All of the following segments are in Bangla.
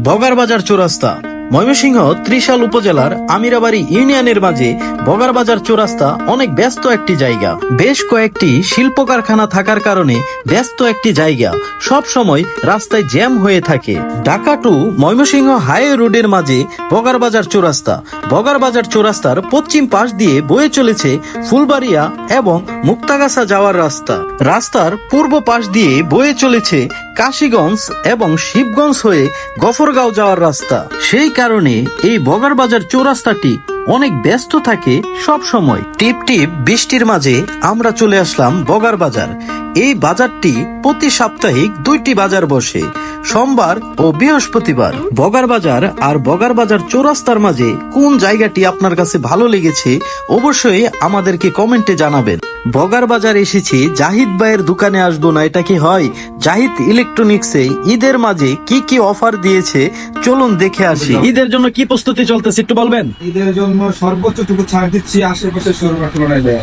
বগারবাজার চৌরাস্তা। ময়মনসিংহ ত্রিশাল উপজেলার আমিরাবাড়ি ইউনিয়নের মাঝে বগারবাজার চৌরাস্তা অনেক ব্যস্ত একটি জায়গা। বেশ কয়েকটি শিল্প কারখানা থাকার কারণে ব্যস্ত একটি জায়গা। সব সময় রাস্তায় জ্যাম হয়ে থাকে। ঢাকা টু ময়মনসিংহ হাইওয়ে রোডের মাঝে বগারবাজার চৌরাস্তা। বগারবাজার চৌরাস্তার পশ্চিম পাশ দিয়ে বয়ে চলেছে ফুলবাড়িয়া এবং মুক্তাগাছা যাওয়ার রাস্তা। রাস্তার পূর্ব পাশ দিয়ে বয়ে চলেছে কাশীগঞ্জ এবং শিবগঞ্জ হয়ে গফরগাঁও যাওয়ার রাস্তা। সেই কারণে এই বগারবাজার চৌরাস্তাটি অনেক ব্যস্ত থাকে সব সময়। টিপ টিপ বৃষ্টির মাঝে আমরা চলে আসলাম বগার বাজার এই বাজারটি প্রতি সাপ্তাহিক দুইটি বাজার বসে, সোমবার ও বৃহস্পতিবার। বগার বাজার আর বগার বাজার চৌরাস্তার মাঝে কোন জায়গাটি আপনার কাছে ভালো লেগেছে অবশ্যই আমাদেরকে কমেন্টে জানাবেন। বগার বাজার এসেছি জাহিদ ভাইয়ের দোকানে আসব না এটা কি হয়? জাহিদ ইলেকট্রনিক্সে ঈদের মাঝে কি কি অফার দিয়েছে? চলুন দেখে আসি। ঈদের জন্য কি প্রস্তুতি চলতেছে একটু বলবেন? ঈদের জন্য সর্বোচ্চ টুকু ছাড় দিচ্ছি আশেপাশের শোরুমের তুলনায় দেয়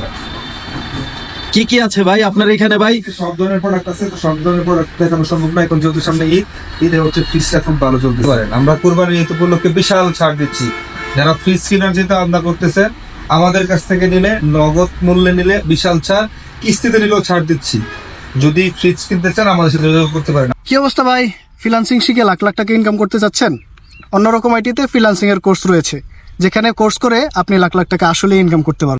কি কি আছে ভাই আপনার এখানে ভাই? সব ধরনের প্রোডাক্ট আছে তো সব ধরনের প্রোডাক্ট দেখানো সম্ভব না এখন যেহেতু সামনে ঈদ ঈদে হচ্ছে ফ্রিজটা খুব ভালো চলতে পারেন আমরা কোরবানির ঈদ উপলক্ষে বিশাল ছাড় দিচ্ছি। যারা ফ্রিজ কেনার যেটা আলাদা করতেছেন আমাদের কাছ থেকে নিলে, নগদ মূল্যে নিলে, বিশাল ছাড়, কিস্তিতে নিলেও ছাড় দিচ্ছি। যদি ফ্রিজ কিনতে চান, আমাদের সাথে যোগাযোগ করতে পারেন। কি অবস্থা ভাই? ফ্রিলান্সিং শিখে লাখ লাখ টাকা ইনকাম করতে চাচ্ছেন? অন্যরকম আইটিতে ফ্রিলান্সিং এর কোর্স রয়েছে, যেখানে কোর্স করে আপনি লাখ লাখ টাকা আসলে ইনকাম করতে পারবেন।